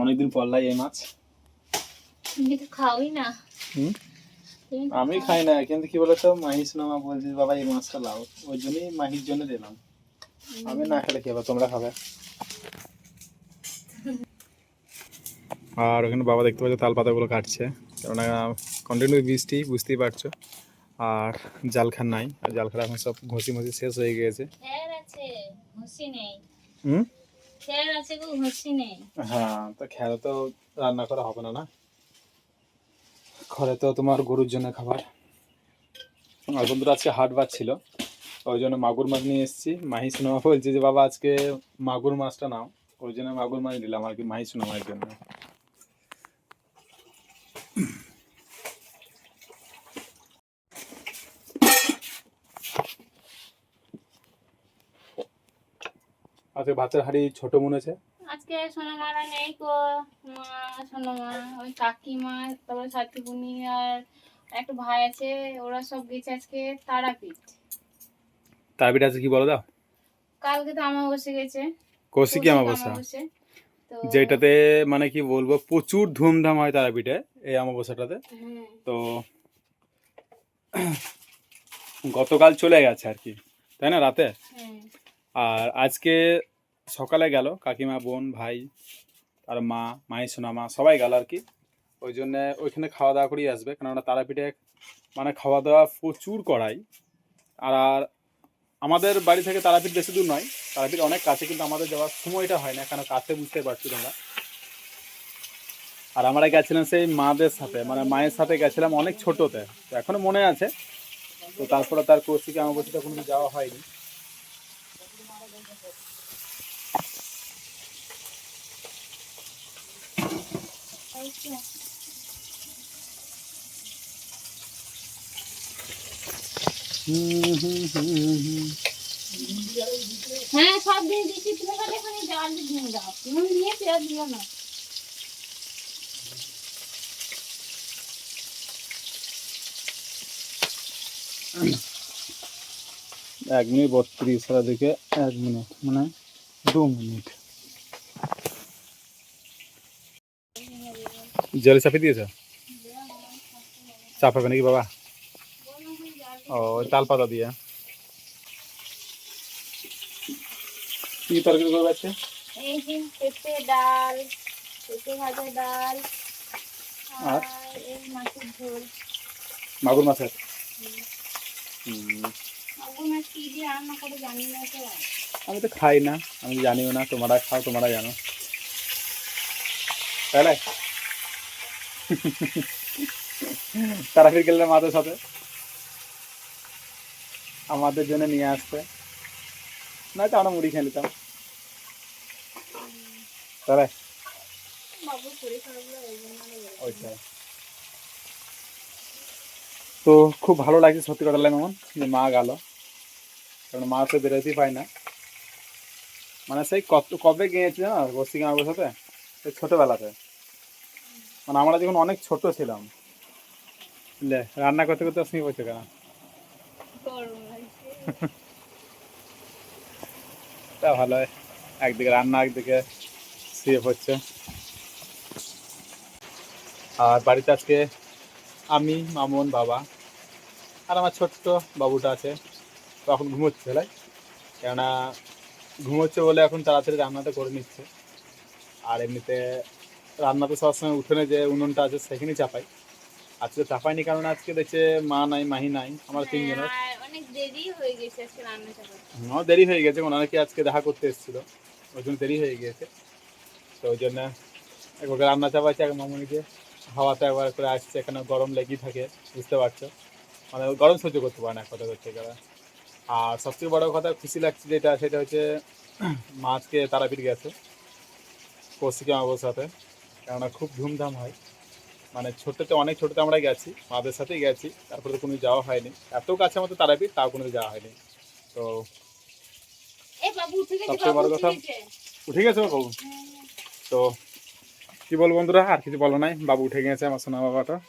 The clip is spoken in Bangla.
অনেকদিন পর লাই এই মাছ। তুমি তো খাওই না। হুম? আমি খাই না কিন্তু কি বলতো মাহি সিনেমা বলছি বাবা এই মাছটা লাও। ওই জন্যই মাহির জন্য দিলাম। আমি না খেলে হবে তোমরা খাবে। আর ওখানে বাবা দেখতে পাচ্ছ তাল পাতাগুলো কাটছে। কেননা কন্টিনিউ বৃষ্টি বুঝতেই পারছ। আর জাল খান নাই। আর জাল খান এখন সব ঘষি মসি শেষ হয়ে গিয়েছে। নেই। হুম? হ্যাঁ তো খেলে তো রান্না করা হবে না না? ঘরে তো তোমার গরুর জন্য খাবার। আর বন্ধুরা, আজকে হাট বার ছিল, ওই জন্য মাগুর মাছ নিয়ে এসেছি। মাহি সিনেমা বলছি যে, বাবা, আজকে মাগুর মাছটা নাও। ওই জন্য মাগুর মাছ নিলাম আর কি মাহি সিনেমার জন্য। আজকে ভাতের হাড়ি ছোট মনে আছে আজকে সোনামারা নেই গো। মা সোনামা ওই কাকিমা তারপরে সাথীপুনি আর একটা ভাই আছে ওরা সব গেছে আজকে তারাপীঠ। তারপরে আছে কি বলো দাও? কালকে তো আমার বসে গেছে। কৌশিকী। তো যেটাতে মানে কি বলব প্রচুর ধুমধাম হয় তারাপীঠে এই অমাবস্যাটাতে। হ্যাঁ। তো গতকাল চলে গেছে আর কি। তাই না রাতে? হ্যাঁ। আর আজকে সকালে গেল, কাকিমা, বোন, ভাই, আর মা মাই সোনা মা সবাই গেল আর কি। ওই জন্য ওইখানে খাওয়া দাওয়া করেই আসবে, কেননা তারাপীঠে মানে খাওয়া দাওয়া প্রচুর করাই। আর আর আমাদের বাড়ি থেকে তারাপীঠ বেশি দূর নয়, তারাপীঠ অনেক কাছে, কিন্তু আমাদের যাওয়ার সময়টা হয় না, কেন কাছে বুঝতে পারছি তোমরা আর আমরা গেছিলাম সেই মাদের সাথে মানে মায়ের সাথে গেছিলাম অনেক ছোটতে, তো এখনও মনে আছে। তো তারপরে তার কৌশিকে, আমার বসে কোনো যাওয়া হয়নি তাই তো। হ্যাঁ সব দিন দিচ্ছি। তুমি খালি এখানে জল দিয়ে দাও। নুন দিয়ে পেঁয়াজ দিও না। এক মিনিট, বত্রিশ আর দিকে এক মিনিট মানে দু মিনিট। জলে চাপিয়ে দিয়েছ চাপাবে নাকি বাবা ও ওই তাল পাতা দিয়ে কি তরকারি করবে আছে এই যে পেঁপে ডাল পেঁপে ভাজা ডাল আর? আর এই মাছের ঝোল মাগুর মাছের হুম, মাগুর মাছ কি দিয়ে রান্না করে জানি না তো আমি তো খাই না আমি জানিও না তোমরা খাও তোমরা জানো তাহলে তারা ফির গেলে মাদের সাথে। আমাদের জন্য নিয়ে আসতে। নয়তো আমরা মুড়ি খেয়ে নিতাম। তো খুব ভালো লাগছে সত্যি কথা লাগে এমন যে মা গেল। কারণ মা তো বেরোতেই পায় না। মানে সেই কত কবে গিয়েছি না বসিকে আমার সাথে সেই ছোটোবেলাতে। মানে আমরা যখন অনেক ছোট ছিলাম, লে, রান্না করতে করতে শুয়ে পড়ছে কেন? তা ভালো হয় একদিকে রান্না, একদিকে শুয়ে পড়ছে আর বাড়িতে আজকে আমি, মামুন, বাবা আর আমার ছোট্ট বাবুটা আছে তো এখন ঘুমোচ্ছে, তাই? কেননা ঘুমোচ্ছে বলে এখন তাড়াতাড়ি রান্নাটা করে নিচ্ছে। আর এমনিতে রান্না তো সবসময় উঠোনে যে উনুনটা আছে সেখানে চাপাই। আজকে চাপাইনি কারণ আজকে দেখছে মা নাই মাহি নাই আমার তিনজনের। হ্যাঁ, অনেক দেরি হয়ে গেছে আজকে রান্নাটা করতে দেরি হয়ে গেছে ওনারা কি আজকে দেখা করতে এসেছিল। ওই জন্য দেরি হয়ে গিয়েছে তো ওই জন্য একবার রান্না চাপাচ্ছে এক মামুনিকে। হাওয়াতে একবার করে আসছে এখানে গরম লেগেই থাকে বুঝতে পারছ? মানে গরম সহ্য করতে পারে না কথা করতে গেলে। আর সবচেয়ে বড় কথা খুশি লাগছে যেটা সেটা হচ্ছে মা আজকে তারাপীঠ গেছে কৌশিকে মামার সাথে কেননা খুব ধুমধাম হয়। মানে ছোটোতে অনেক ছোটোতে আমরা গেছি মাদের সাথেই গেছি তারপরে তো কোনো যাওয়া হয়নি। এত কাছে আমাদের তারাপীঠ তাও কোনো যাওয়া হয়নি। তো সবচেয়ে বড় কথা- উঠে গেছে বাবু? তো কি বলব বন্ধুরা আর কিছু বলো নাই? বাবু উঠে গেছে আমার সোনা বাবাটা।